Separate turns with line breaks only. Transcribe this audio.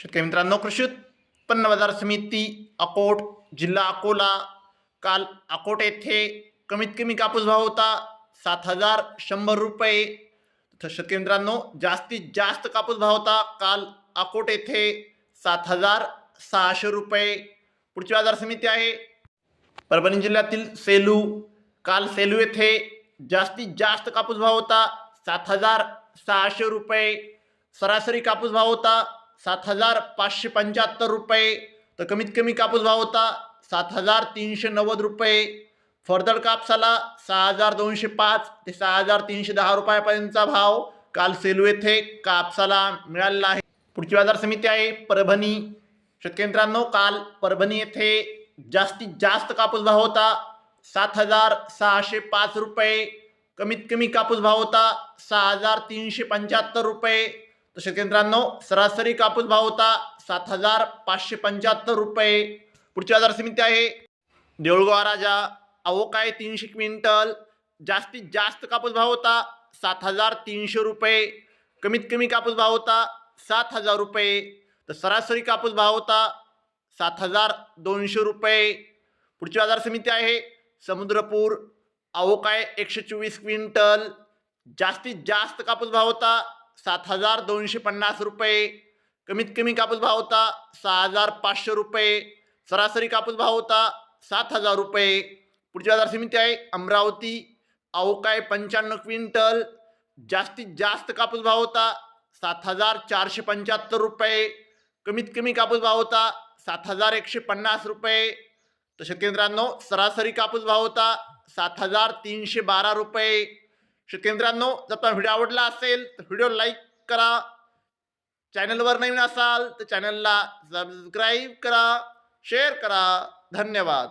शेतकरी मित्रांनो कृषी उत्पन्न बाजार समिती अकोट जिल्हा अकोला काल अकोट येथे कमीत कमी कापूस भाव होता सात हजार शंभर रुपये. तर शेतकरी मित्रांनो जास्तीत जास्त कापूस भाव होता काल अकोट येथे सात हजार सहाशे रुपये. पुढची बाजार समिती आहे परभणी जिल्ह्यातील सेलू. काल सेलू येथे जास्तीत जास्त कापूस भाव होता सात हजार सहाशे रुपये. सरासरी कापूस भाव होता सात हजार पाचशे पंच्याहत्तर रुपये. तर कमीत कमी कापूस भाव होता सात हजार तीनशे नव्वद रुपये. फर्दर कापसाला सहा हजार दोनशे पाच ते सहा हजार तीनशे दहा रुपयापर्यंतचा भाव. काल सेलू येथे कापसाला मिळालेला आहे. पुढची बाजार समिती आहे परभणी. शेतकरी मित्रांनो काल परभणी येथे जास्तीत जास्त कापूस भाव होता सात हजार सहाशे पाच रुपये. कमीत कमी कापूस भाव होता सहा हजार तीनशे पंच्याहत्तर रुपये. तर शेतकरी मित्रांनो सरासरी कापूस भाव होता सात हजार पाचशे पंच्याहत्तर रुपये. पुढची बाजार समिती आहे. देऊळगाव राजा अवोकाय तीनशे क्विंटल. जास्तीत जास्त कापूस भाव होता सात हजार तीनशे रुपये. कमीत कमी कापूस भाव होता सात हजार रुपये. तर सरासरी कापूस भाव होता सात हजार दोनशे रुपये. पुढची बाजार समिती आहे. समुद्रपूर अवोकाय एकशे चोवीस क्विंटल. जास्तीत जास्त कापूस भाव होता सात हजार दोनशे पन्नास रुपये. कमीत कमी कापूस भाव होता सहा हजार पाचशे रुपये. सरासरी कापूस भाव होता सात हजार रुपये. पुढची बाजार समिती आहे अमरावती. अवकाय पंच्याण्णव क्विंटल. जास्तीत जास्त कापूस भाव होता सात हजार चारशे पंच्याहत्तर रुपये. कमीत कमी कापूस भाव होता सात हजार एकशे पन्नास रुपये. तर शेतकरी सरासरी कापूस भाव होता सात हजार तीनशे बारा रुपये. शेतकरी मित्रांनो जर तुम्हाला व्हिडिओ आवडला असेल तर व्हिडिओ लाईक करा. चॅनलवर नवीन असाल तर चॅनलला सबस्क्राईब करा शेअर करा. धन्यवाद.